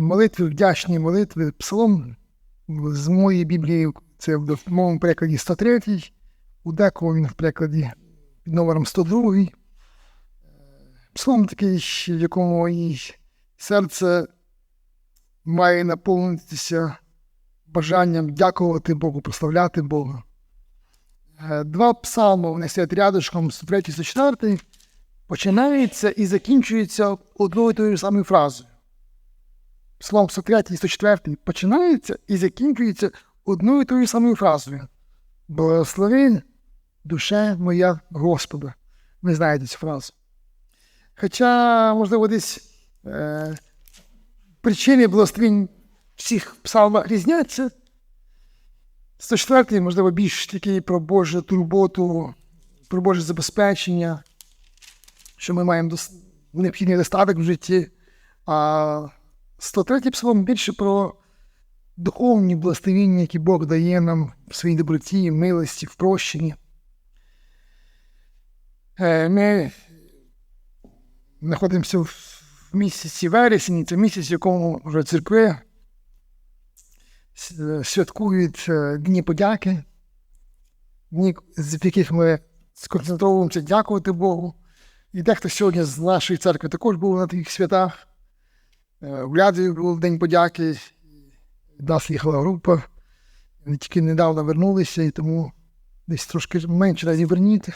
молитви, вдячні молитви, псалом з моєї Біблії, це в моєму перекладі 103, у декого він в перекладі під номером 102. Псалом такий, в якому і серце має наповнитися бажанням дякувати Богу, прославляти Бога. Е, Два псалми вони стоять рядышком 103 і 104 починається і закінчується одною і тою самою фразою. Псалом 103 і 104 починається і закінчується одною і тою самою фразою. Благослови душе моя Господа. Ви знаєте цю фразу. Хоча, можливо, десь е, причини благословень всіх псалмах різняться. 104 можливо, більш такий про Божу турботу, про Боже забезпечення, що ми маємо дос- необхідний достаток в житті. А 103 псалом більше про духовні благословіння, які Бог дає нам в своїй доброті, милості, в прощенні. Е, Ми знаходимося в місяці вересні, це місяць, в якому вже церкви святкують е, Дні подяки, дні, з яких ми сконцентровуємося дякувати Богу. І дехто сьогодні з нашої церкви також був на таких святах. Е, В Лядві був День подяки, від нас їхала група. Вони тільки недавно вернулися, і тому десь трошки менше разів верніти.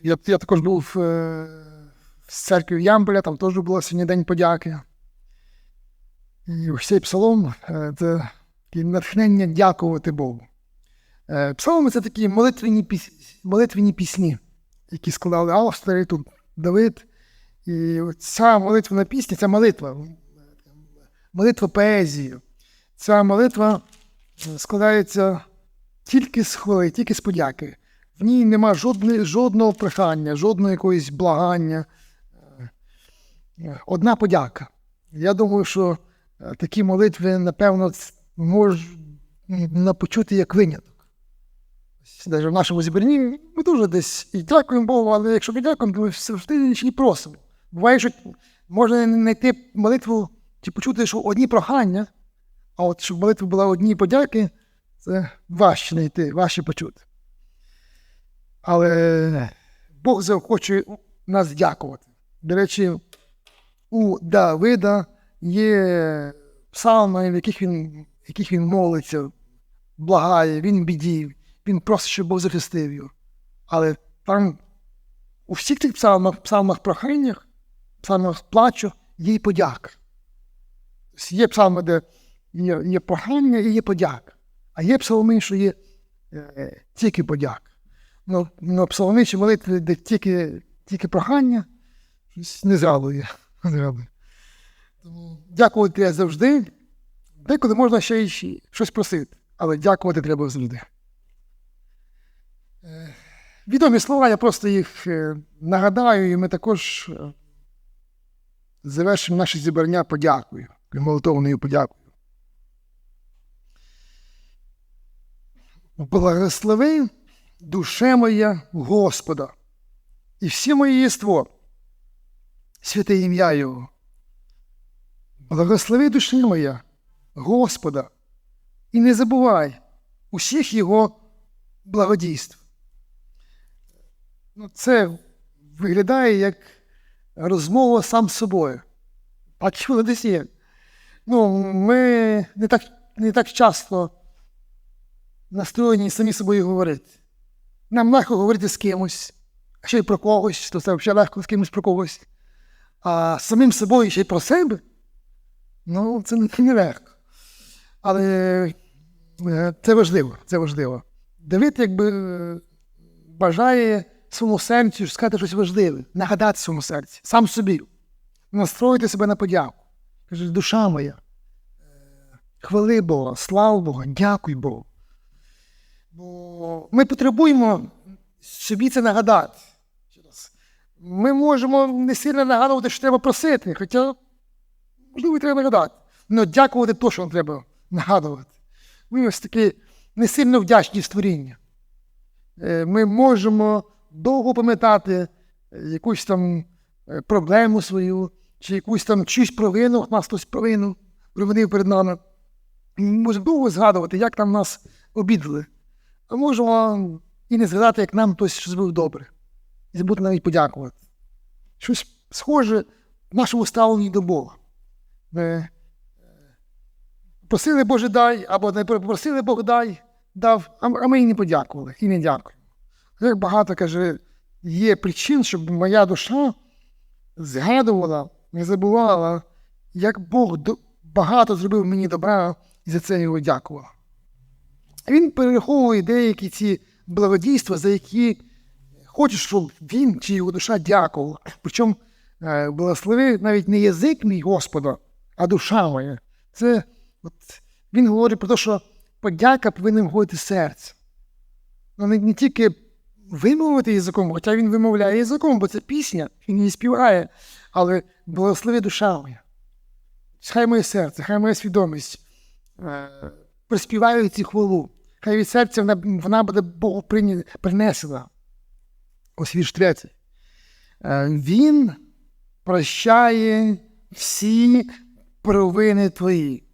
Я, я також був е, в церкві Ямполя, там теж був сьогодні День подяки. І цей псалом е, це таке натхнення дякувати Богу. Е, Псалми це такі молитвені, піс... молитвені пісні, які складали автори тут Давид. І ця молитвена пісня це молитва, молитва поезії. Ця молитва е, складається тільки з хвали, тільки з подяки. В ній нема жодної, жодного прохання, жодного якогось благання. Е, Одна подяка. Я думаю, що е, такі молитви, напевно, можна почути як виняток. Навіть в нашому зібранні ми дуже десь і дякуємо Богу, але якщо не дякуємо, то ми завжди й просимо. Буває, що можна знайти молитву чи почути, що одні прохання, а от щоб молитва була одні подяки, це важче знайти, важче почути. Але Бог захоче нас дякувати. До речі, у Давида є псалми, в яких він, яких він молиться, благає, він в біді, він просить, щоб Бог захистив його. Але там у всіх цих псалмах, псалмах проханнях, псалмах плачу, є й подяка. Тобто Є псалми, де є, є прохання і є подяка. А є псалми, що є е, тільки подяка. Ну, ну псалмичі молитви, де тільки, тільки прохання, щось не зрадує. Тому дякувати треба завжди. Деколи можна ще й щось просити, але дякувати треба завжди. Е, Відомі слова, я просто їх е, нагадаю, і ми також е, завершимо наше зібрання подякою, молитовною подякою. Благослови душе моя Господа, і всі моє єство, святе ім'я Його. Благослови душе моя Господа, і не забувай усіх Його благодійств. Ну, це виглядає як розмова сам з собою. А чому десь є? Ну, ми не так, не так часто настроєні самі собою говорити. Нам легко говорити з кимось, а ще й про когось, то це взагалі легко з кимось про когось. А самим собою ще й про себе. Ну, це не, не легко. Але е, це важливо, це важливо. Давид якби е, бажає своєму серцю сказати щось важливе, нагадати своєму серці, сам собі, настроїти себе на подяку. Каже, душа моя, хвали Бога, слава Бога, дякуй Богу. Бо ми потребуємо собі це нагадати. Ми можемо не сильно нагадувати, що треба просити, хоча, можливо, треба нагадати. Але дякувати то, що нам треба нагадувати. Ми ось такі не сильно вдячні створіння. Е, Ми можемо довго пам'ятати е, якусь там е, проблему свою, чи якусь там чиюсь провину, нас хтось провину провинив перед нами. Можемо довго згадувати, як там нас обідали. А можемо і не згадати, як нам хтось щось зробив добре. І забути навіть подякувати. Щось схоже в нашому ставленні до Бога. Ми е, просили Боже дай, або не попросили Бог дай, дав, а ми і не подякували, і не дякуємо. Як багато каже, є причин, щоб моя душа згадувала, не забувала, як Бог багато зробив мені добра і за це його дякував. Він перераховує деякі ці благодійства, за які хоче, щоб він чи його душа дякувала. Причому е, благослови навіть не язик мій Господа, а душа моя. Це от, він говорить про те, що подяка повинна входити з серця. Ну, не, не тільки вимовити язиком, хоча він вимовляє язиком, бо це пісня, він її співає, але благослови душа моя. Хай моє серце, хай моя свідомість е, приспівають цю хвалу. Хай від серця вона, вона буде Богу принесена. Ось вірш третій. Е, Він прощає всі провини твої,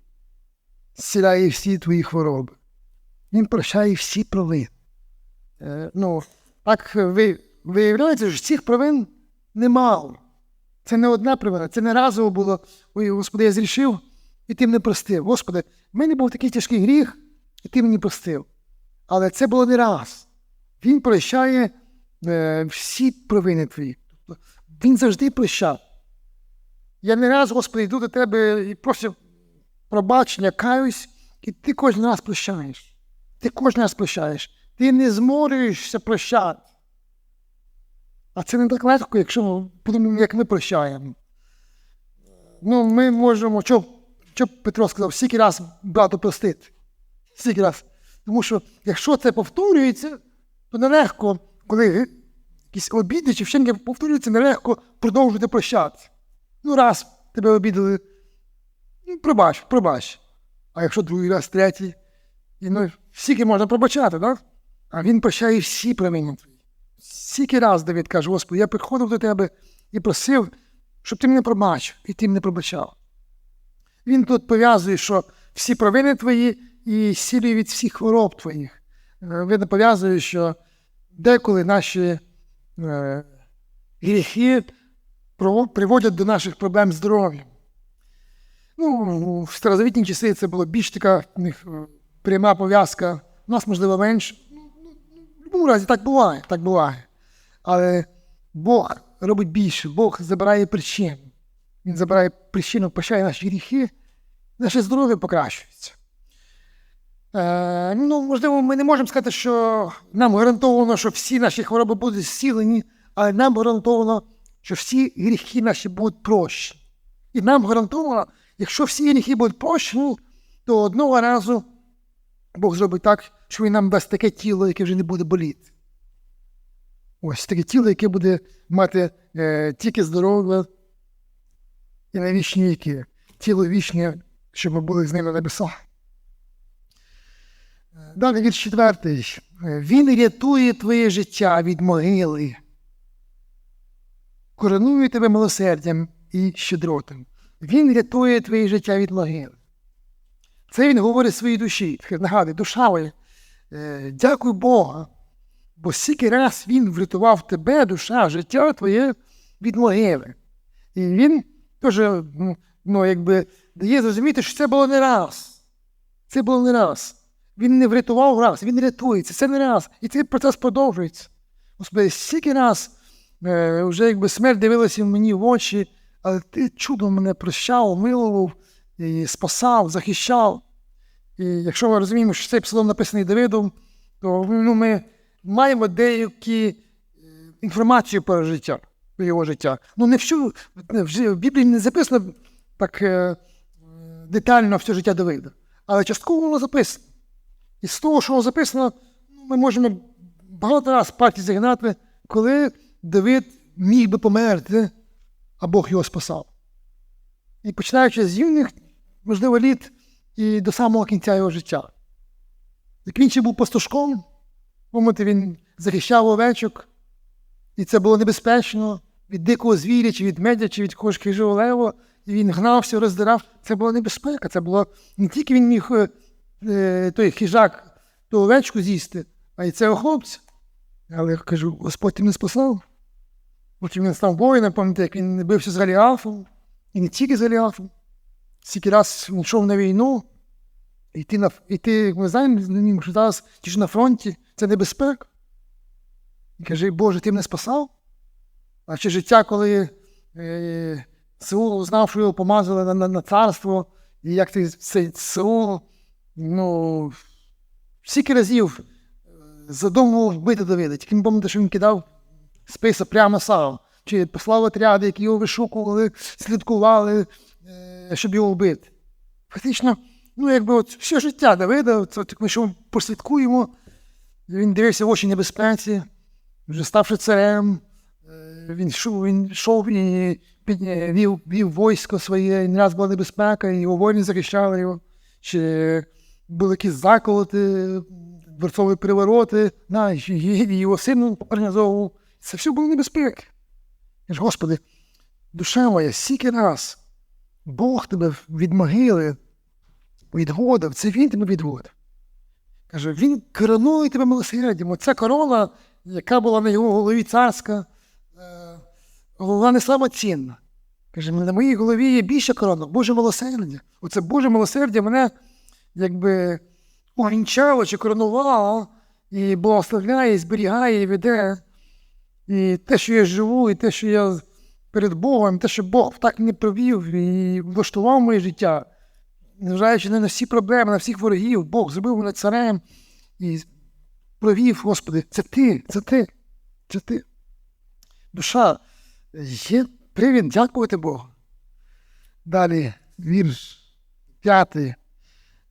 зціляє всі твої хвороби. Він прощає всі провини. Е, ну, так ви, виявляється, що цих провин немало. Це не одна провина, це не разово було. Ой, Господи, я зрішив, і ти мене простив. Господи, в мене був такий тяжкий гріх, і ти мені простив. Але це було не раз. Він прощає е, всі провини твої. Тобто він завжди прощав. Я не раз, Господи, йду до тебе і прошу пробачення, каюсь, і ти кожен раз прощаєш. Ти кожен раз прощаєш. Ти не зморюєшся прощати. А це не так легко, якщо як ми прощаємо. Ну, ми можемо, що, що Петро сказав, стільки раз брато простити. Стільки раз. Тому що якщо це повторюється, то нелегко, коли якісь обіди чи вчинки повторюються, нелегко продовжувати прощати. Ну, раз тебе обідали, ну, пробач, пробач. А якщо другий раз, третій, і ну, скільки можна пробачати, так? А він прощає всі провини твої. Скільки раз Давид каже, Господи, я приходив до тебе і просив, щоб ти мене пробачив, і ти мене пробачав. Він тут пов'язує, що всі провини твої і сілі від всіх хвороб твоїх. Е, Він пов'язує, що деколи наші е, гріхи приводять до наших проблем з здоров'ям. Ну, в старозавітні часи це було більш така е, пряма пов'язка. У нас, можливо, менше. Будь-якому разі так буває, так буває. Але Бог робить більше, Бог забирає причину. Він забирає причину, прощає наші гріхи, наше здоров'я покращується. Е, ну, можливо, ми не можемо сказати, що нам гарантовано, що всі наші хвороби будуть зцілені, але нам гарантовано, що всі гріхи наші будуть прощені. І нам гарантовано, якщо всі гріхи будуть прощені, то одного разу Бог зробить так, що він нам дасть таке тіло, яке вже не буде боліти. Ось таке тіло, яке буде мати е, тільки здоров'я і на вічні віки. Тіло вічне, щоб ми були з ним на небесах. Е, Далі вірш четвертий. Е, Він рятує твоє життя від могили. Коронує тебе милосердям і щедротом. Він рятує твоє життя від могили. Це він говорить своїй душі. Нагадує, душа моя, е, дякуй Бога, бо стільки раз він врятував тебе, душа, життя твоє від могили. І він теж, ну, ну, якби, дає зрозуміти, що це було не раз. Це було не раз. Він не врятував раз, він рятується, це не раз. І цей процес продовжується. Господи, стільки раз е, вже якби смерть дивилася мені в очі, але ти чудом мене прощав, милував, і спасав, захищав. І якщо ми розуміємо, що цей псалом написаний Давидом, то ну, ми маємо деякі е, інформацію про життя, про його життя. Ну, не всю, в Біблії не записано так е, детально все життя Давида, але частково воно записано. І з того, що воно записано, ну, ми можемо багато раз пальці зігнати, коли Давид міг би померти, а Бог його спасав. І починаючи з юних, можливо, літ і до самого кінця його життя. Як він ще був пастушком, помните, він захищав овечок, і це було небезпечно. від дикого звіря, чи від медя, чи від когось хижого лева, і він гнався, роздирав. Це була небезпека. Це було не тільки він міг е, е, той хижак ту овечку з'їсти, а й цього хлопця. Але я кажу, Господь ти мене спасав. Потім він став воїном, пам'ятаєте, як він бився з Галіафом, і не тільки з Галіафом. Скільки раз він йшов на війну, і ти, на, і ти як ми знаємо, що зараз ті ж на фронті, це небезпека. І каже, Боже, ти мене спасав? А ще життя, коли е, Сеул знав, що його помазали на, на, на царство, і як ти цей Сеул, ну, стільки разів е, задумував вбити Давида. Тільки не пам'ятаю, що він кидав списа прямо сам. Чи послав отряди, які його вишукували, слідкували, е, щоб його вбити. Фактично, ну, якби от все життя Давида, от, от, ми що послідкуємо, він дивився в очі небезпеці, вже ставши царем, е, він йшов, він йшов і е, вів, вів військо своє, і не раз була небезпека, і його воїни захищали його, чи були якісь заколоти, дворцові перевороти, на, і його син організовував. Це все було небезпеки. Господи, душа моя, стільки раз Бог тебе від могили відводив, це Він тебе відводив. Каже, Він коронує тебе милосердям. Оця корона, яка була на його голові царська, е, вона не самоцінна. Каже, на моїй голові є більша корона, Боже милосердя. Оце Боже милосердя мене якби увінчало чи коронувало, і благословляє, і зберігає, і веде. І те, що я живу, і те, що я перед Богом, те, що Бог так не провів і влаштував моє життя, незважаючи не на всі проблеми, на всіх ворогів, Бог зробив мене царем і провів, Господи, це ти, це ти, це ти. Душа, є привід дякувати Богу. Далі вірш п'ятий.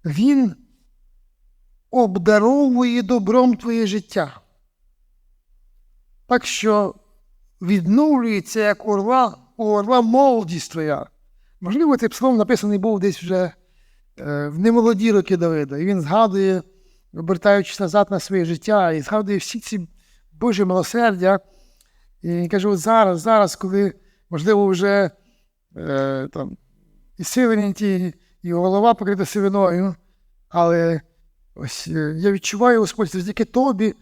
Він обдаровує добром твоє життя. Так що відновлюється як орла, орла молодість твоя. Можливо, цей псалом написаний був десь вже е, в немолоді роки Давида. І він згадує, обертаючись назад на своє життя, і згадує всі ці Божі милосердя. І він каже, от зараз, зараз, коли, можливо, вже е, там, і сивині і голова покрита сивиною, але ось е, я відчуваю, Господь, завдяки тобі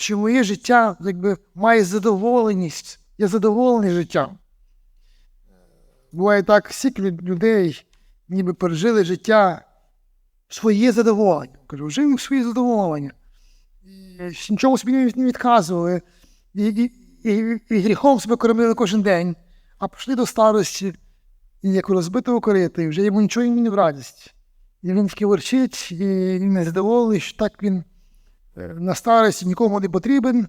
що моє життя якби, має задоволеність. Я задоволений життям. Буває так, стільки людей ніби пережили життя своє задоволення. Кажу, жили в своє задоволення. І нічого собі не відказували. І, і, і, і гріхом себе кормили кожен день, а пішли до старості, і як розбитого корита, і вже йому нічого йому не в радість. І він таки ворчить, і не задоволений, що так він на старості нікому не потрібен,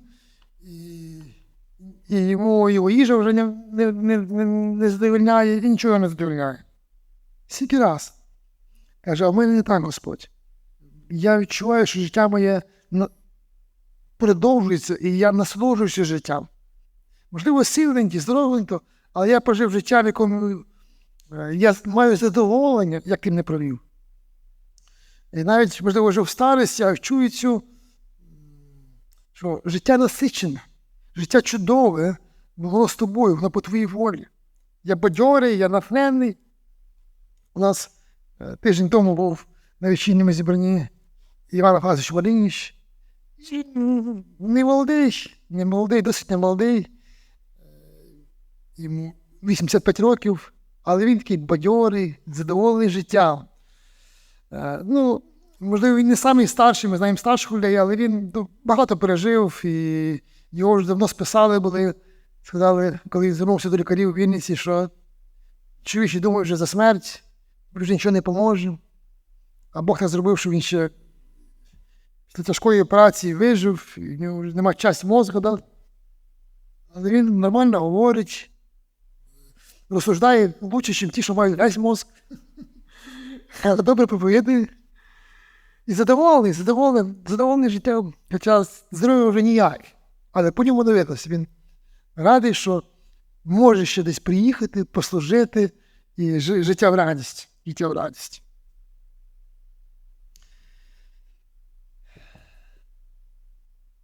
і йому його їжа вже не не, не, не задовольняє і нічого не задовольняє. Скільки раз. Каже, а в мене не так, Господь. Я відчуваю, що життя моє продовжується, і я насолоджуюся життям. Можливо, силенькі, здоровенько, але я прожив життя, в якому я маю задоволення, як ти мене провів. І навіть, можливо, вже в старості, я чую цю що життя насичене, життя чудове, воно з тобою, воно по твоїй волі. Я бадьорий, я натхнений. У нас е, тиждень тому був на вечірньому зібранні Іван Афазович Валініч. Не молодий, не молодий, досить не молодий. Е, йому 85 років, але він такий бадьорий, задоволений життям. Е, ну, Можливо, він не самий старший, ми знаємо старших людей, але він ну, багато пережив і його вже давно списали, були, сказали, коли звернувся до лікарів у Вінниці, що чоловічі думають вже за смерть, вже нічого не поможе. А Бог так зробив, що він ще після тяжкої операції вижив, і в нього вже немає часу мозку. Але він нормально говорить, розсуждає лучше, ніж ті, що мають весь мозк. Але добре проповідує. І задоволений, задоволений, задоволений життям, хоча здоров'я вже ніяк. Але по ньому довелося. Він радий, що може ще десь приїхати, послужити і життя в радість. Життя в радість.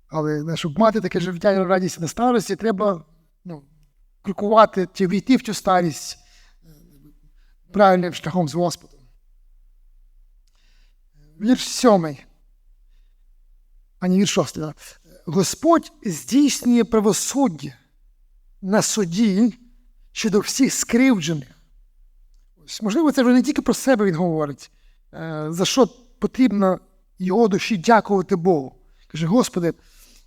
Але щоб мати таке життя в радість на старості, треба ну, крокувати війти в цю старість е, правильним шляхом з Господом. Вірш сьомий. Ані вірш шостий. Господь здійснює правосуддя на суді щодо всіх скривджених. Можливо, це вже не тільки про себе він говорить, е, за що потрібно його душі дякувати Богу. Каже, Господи,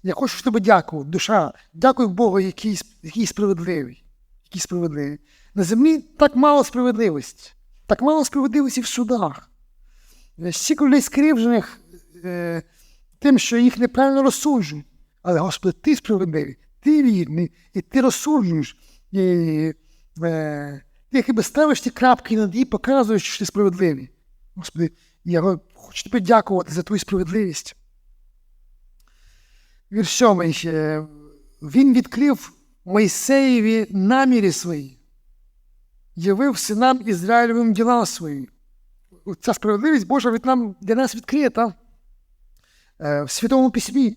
я хочу тебе дякувати, душа, дякую Богу, який, який справедливий. Який справедливий. На землі так мало справедливості, так мало справедливості в судах. Стільки людей скривджених е, тим, що їх неправильно розсуджують. Але, Господи, ти справедливий, ти вірний, і ти розсуджуєш. І, е, ти якби ставиш ті крапки над і показуєш, що ти справедливий. Господи, я хочу тобі дякувати за твою справедливість. Вірш сьомий. Він відкрив Мойсеєві наміри свої, явив синам Ізраїлевим діла свої. Ця справедливість Божа від нам, для нас відкрита е, в Святому Письмі. Е,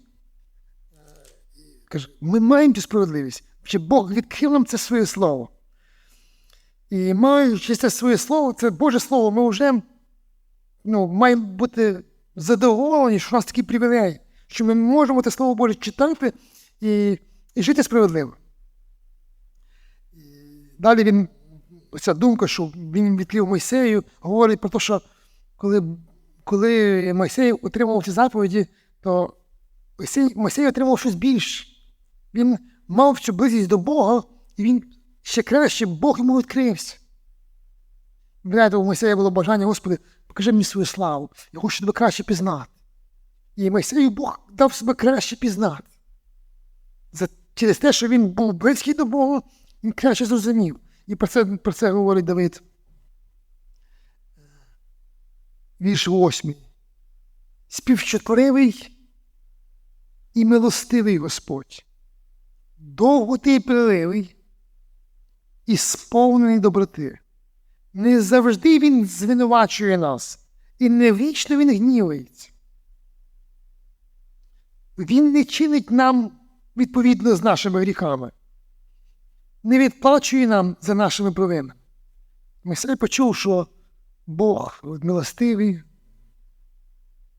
Каже, ми маємо цю справедливість, що Бог відкрив нам це своє слово. І маючи це своє слово, це Боже Слово, ми вже ну, маємо бути задоволені, що у нас такий привілей, що ми можемо те Слово Боже читати і, і жити справедливо. Далі він, ця думка, що він відкрив Мойсею, говорить про те, що коли, коли Мойсей отримав ці заповіді, то Мойсей, Мойсей отримав щось більше. Він мав цю близькість до Бога, і він ще краще Бог йому відкрився. Знаєте, у Мойсея було бажання, Господи, покажи мені свою славу, я хочу тебе краще пізнати. І Мойсею Бог дав себе краще пізнати. За, через те, що він був близький до Бога, він краще зрозумів. І про це, про це говорить Давид. Вірш восьмий. Співчутливий і милостивий Господь, довготерпеливий і сповнений доброти. Не завжди Він звинувачує нас, і не вічно Він гнівається. Він не чинить нам відповідно з нашими гріхами, не відплачує нам за нашими провинами. Мойсей почув, що Бог милостивий,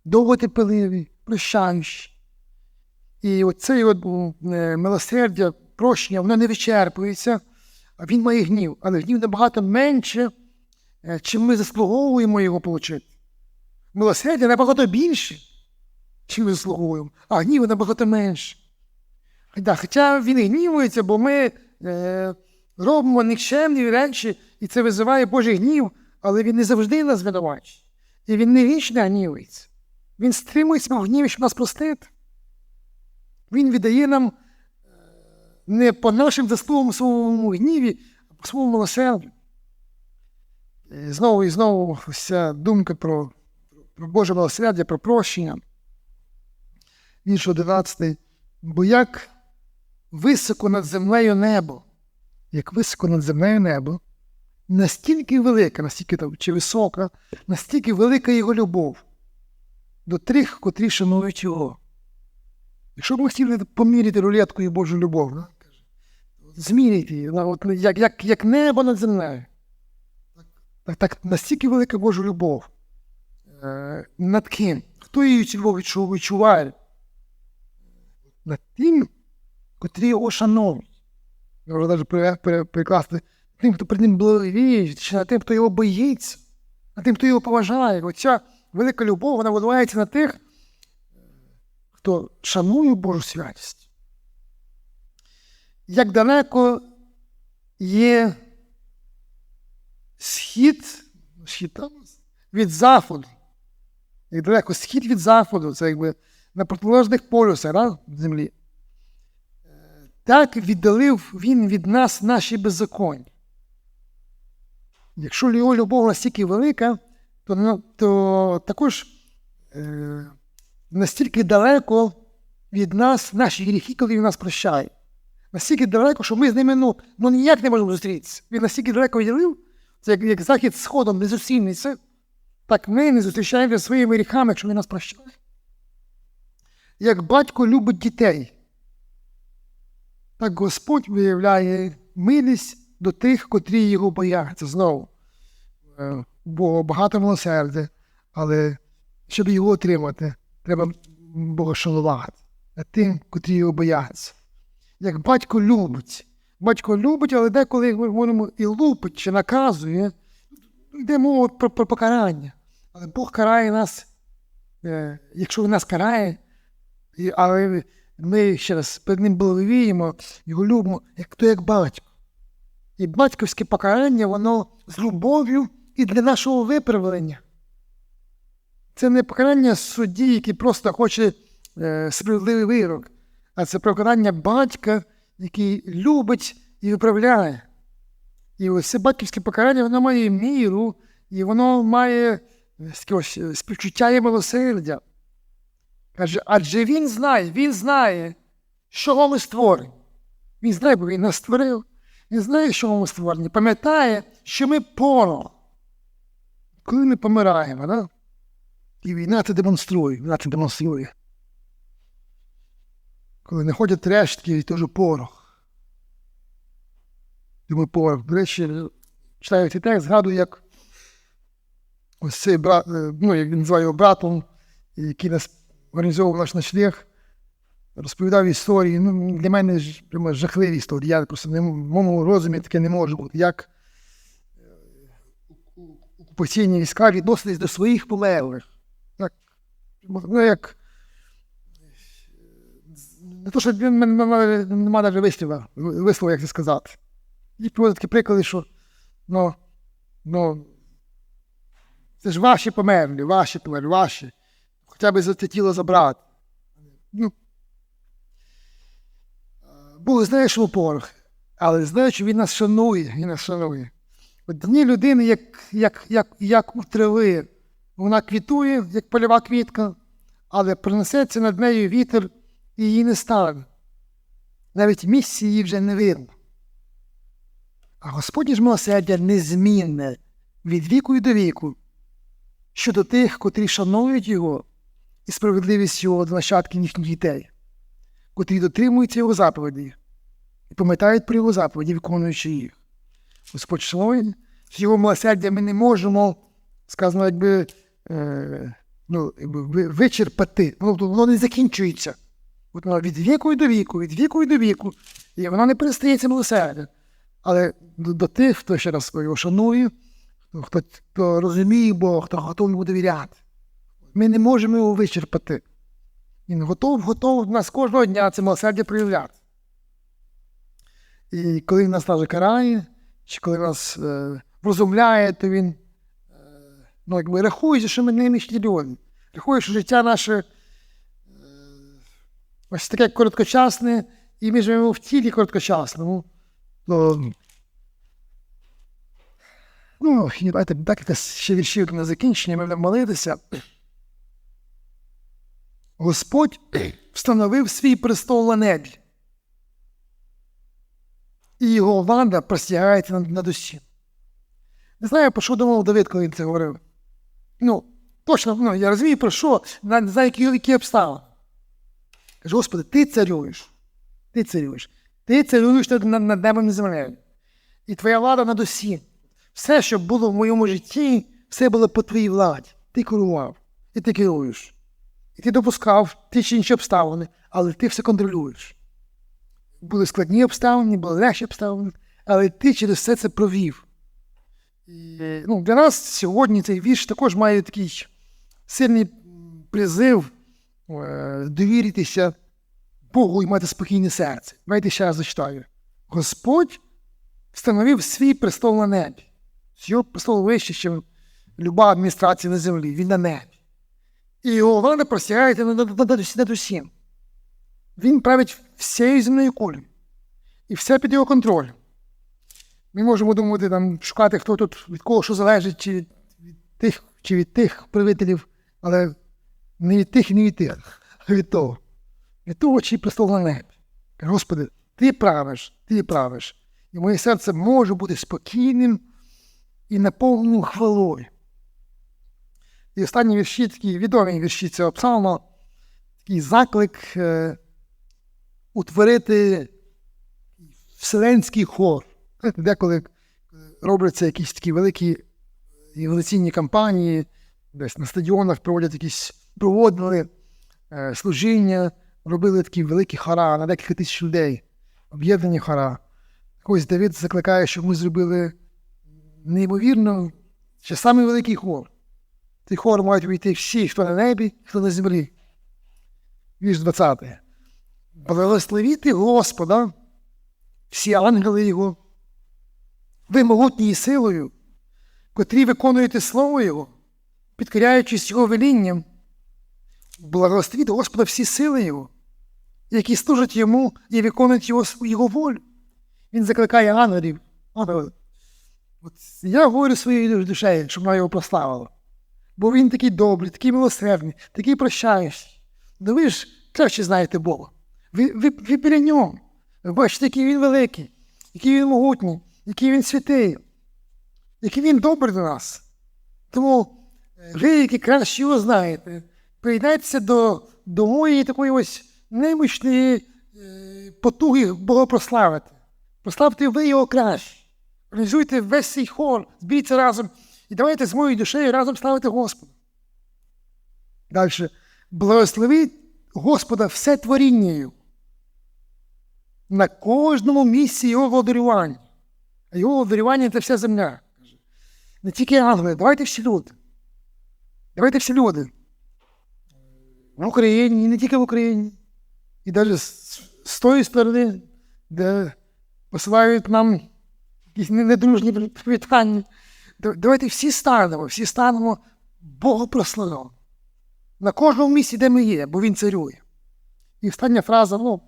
довготерпеливий, прощаючий. І оце е, милосердя, прощення, воно не вичерпується, а він має гнів. Але гнів набагато менше, е, чим ми заслуговуємо його отримати. Милосердя набагато більше, чим ми заслуговуємо, а гнів набагато менше. Хоча він і гнівується, бо ми робимо нікчемні речі, і це визиває Божий гнів, але він не завжди нас звинувачує. І він не вічно гнівується. Він стримується в гніві, щоб нас простити. Він віддає нам е, не по нашим заслугам своєму гніві, а по своєму милосердю. Знову і знову вся думка про, про Боже милосердя, про прощення. Вірш 11. Бо як високо над землею небо, як високо над землею небо, настільки велика, настільки там, чи висока, настільки велика його любов до тих, котрі шанують його. Якщо б ми хотіли поміряти рулеткою Божу любов, да? зміряйте її, от, як, як, як небо над землею. Так, так настільки велика Божа любов. Е, над ким? Хто її любов відчу- відчуває? Над тим, котрі його шановують. Я можу навіть перекласти тим, хто перед ним благовіє, чи над тим, хто його боїться, над тим, хто його поважає. Оця велика любов, вона виливається на тих, хто шанує Божу святість. Як далеко є схід, схід від заходу. Як далеко схід від заходу, це якби на протилежних полюсах да, землі. Так віддалив він від нас наші беззаконня. Якщо його любов настільки велика, то, то також е, настільки далеко від нас наші гріхи, коли він нас прощає. Настільки далеко, що ми з ними ну, ну ніяк не можемо зустрітися. Він настільки далеко відділив, це як, як захід сходом не зустрінеться, так ми не зустрічаємося своїми гріхами, якщо він нас прощає. Як батько любить дітей, так Господь виявляє милість до тих, котрі його бояться. Знову. Е, Бо багато милосердя, але щоб його отримати, треба Бога шанувати тим, котрі його бояться. Як батько любить. Батько любить, але деколи ми говоримо і лупить чи наказує, йде мова про, про покарання. Але Бог карає нас, е, якщо він нас карає, але ми ще раз перед ним благовіємо, його любимо, як то як батько. І батьківське покарання, воно з любов'ю і для нашого виправлення. Це не покарання судді, який просто хоче е, справедливий вирок, а це покарання батька, який любить і виправляє. І ось це батьківське покарання, воно має міру, і воно має е, співчуття і милосердя. Каже, адже він знає, він знає, що ми створені. Він знає, бо він нас створив. Він знає, що ми створені. Пам'ятає, що ми поро. Коли ми помираємо, да? і війна це демонструє, війна це демонструє. Коли не ходять рештки, і теж порох. Думаю, порох. До речі, читаю цей текст, згадую, як ось цей брат, е, ну, як він називає його братом, який нас організовував наш ночлег, розповідав історії. Ну, для мене прямо жахливі історії. Я просто не, в моєму розумі таке не може бути. Як е, окупаційні війська відносились до своїх полеглих. Так, ну, як не то, що він навіть вислова, вислова, як це сказати. І приводять такі приклади, що ну, ну, це ж ваші померлі, ваші померлі, ваші. Хоча б за це тіло забрати. Ну, Бог знає, що порох, але знає, що він нас шанує, він нас шанує. От дні людини, як, як, як, як у трави, вона квітує, як польова квітка, але пронесеться над нею вітер і її не стане. Навіть місці її вже не видно. А Господнє ж милосердя незмінне від віку і до віку щодо тих, котрі шанують його і справедливість його до нащадків їхніх дітей, котрі дотримуються його заповіді і пам'ятають про його заповіді, виконуючи їх. Господь шанує, з його милосердя ми не можемо, сказано, якби, е, ну, якби вичерпати. Воно, воно не закінчується. От воно від віку і до віку, від віку і до віку. І воно не перестається милосердя. Але до, до тих, хто ще раз його шанує, хто, хто розуміє Бога, хто готовий йому довіряти. Ми не можемо його вичерпати. Він готов, готов нас кожного дня це милосердя проявляти. І коли він нас навіть карає, чи коли нас е, розумляє, то він е, ну, якби рахує, що ми нинішні люди. Рахує, що життя наше е, ось таке короткочасне, і ми живемо в тілі короткочасному. То, ну, давайте декілька ще віршів на закінчення, ми будемо молитися. Господь встановив свій престол на небі. І його влада простягається над, над усім. Не знаю, про що думав Давид, коли він це говорив. Ну, точно, ну, я розумію, про що, не знаю, які, обставини. Каже, Господи, ти царюєш. Ти царюєш. Ти царюєш над, над небом і землею. І твоя влада над усім. Все, що було в моєму житті, все було по твоїй владі. Ти керував, і ти керуєш. І ти допускав ті чи інші обставини, але ти все контролюєш. Були складні обставини, були легші обставини, але ти через все це провів. І, ну, для нас сьогодні цей вірш також має такий сильний призив е, довіритися Богу і мати спокійне серце. Давайте ще раз зачитаю. Господь встановив свій престол на небі. Його престол вище, ніж люба адміністрація на землі. Він на небі. І його влада над, над усім. Він править всією земною кулею. І все під його контролем. Ми можемо думати, там, шукати, хто тут від кого що залежить, чи від, тих, чи від тих правителів, але не від тих і не від тих, а від того. Від того, чий престол на небі. Господи, ти правиш, ти правиш. І моє серце може бути спокійним і наповненим хвалою. І останні вірші, такі відомі вірші цього псалма, такий заклик е, утворити вселенський хор. Деколи робляться якісь такі великі еволюційні кампанії, десь на стадіонах проводять якісь проводили е, служіння, робили такі великі хора на декілька тисяч людей, об'єднані хора. Ось Давид закликає, щоб ми зробили неймовірно, ще самий великий хор. Цей хор мають війти всі, хто на небі, хто на землі. Вірш 20. Благословіти Господа, всі ангели Його, ви могутньою силою, котрі виконуєте Слово Його, підкоряючись Його велінням, благословіть Господа всі сили Його, які служать Йому і виконують Його, його волю. Він закликає ангелів. От я говорю своєю душею, щоб вона його прославила. Бо він такий добрий, такий милосердний, такий прощаючий. Ну ви ж краще знаєте Бога. Ви, ви, ви біля нього. Ви бачите, який він великий, який він могутній, який він святий, який він добрий до нас. Тому е, ви, які краще його знаєте, приєднайтеся до, до моєї такої ось немощної е, потуги Бога прославити. Прославте ви його краще. Організуйте весь цей хор, збійте разом і давайте з моєю душею разом славити Господа. Далі. Благословіть Господа все творіння. На кожному місці його володарювання. А його володарювання це вся земля. Не тільки ангели, давайте всі люди. Давайте всі люди. В Україні, і не тільки в Україні. І навіть з тої сторони, де посилають нам якісь недружні привітання. Да- Давайте всі станемо, всі станемо Богопрославлено. На кожному місці, де ми є, бо він царює. І остання фраза, ну,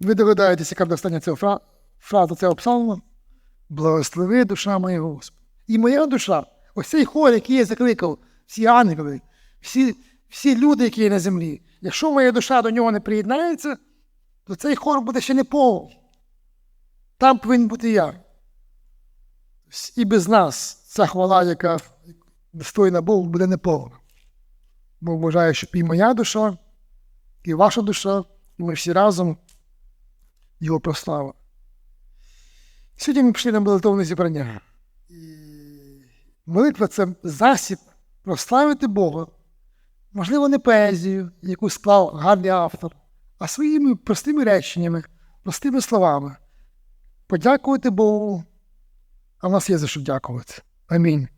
ви догадаєтеся, яка остання цього фра... фраза цього псалму. Благослови душа моя Господь. І моя душа, ось цей хор, який я закликав, всі ангели, всі, всі люди, які є на землі. Якщо моя душа до нього не приєднається, то цей хор буде ще не повний. Там повинен бути я. І без нас ця хвала, яка достойна Богу, буде неповна. Бо вважаю, щоб і моя душа, і ваша душа, і ми всі разом його прославили. Сьогодні ми пішли на молитовне зібрання. Молитва це засіб прославити Бога. Можливо, не поезію, яку склав гарний автор, а своїми простими реченнями, простими словами. Подякувати Богу. А в нас є за що дякувати. Амінь.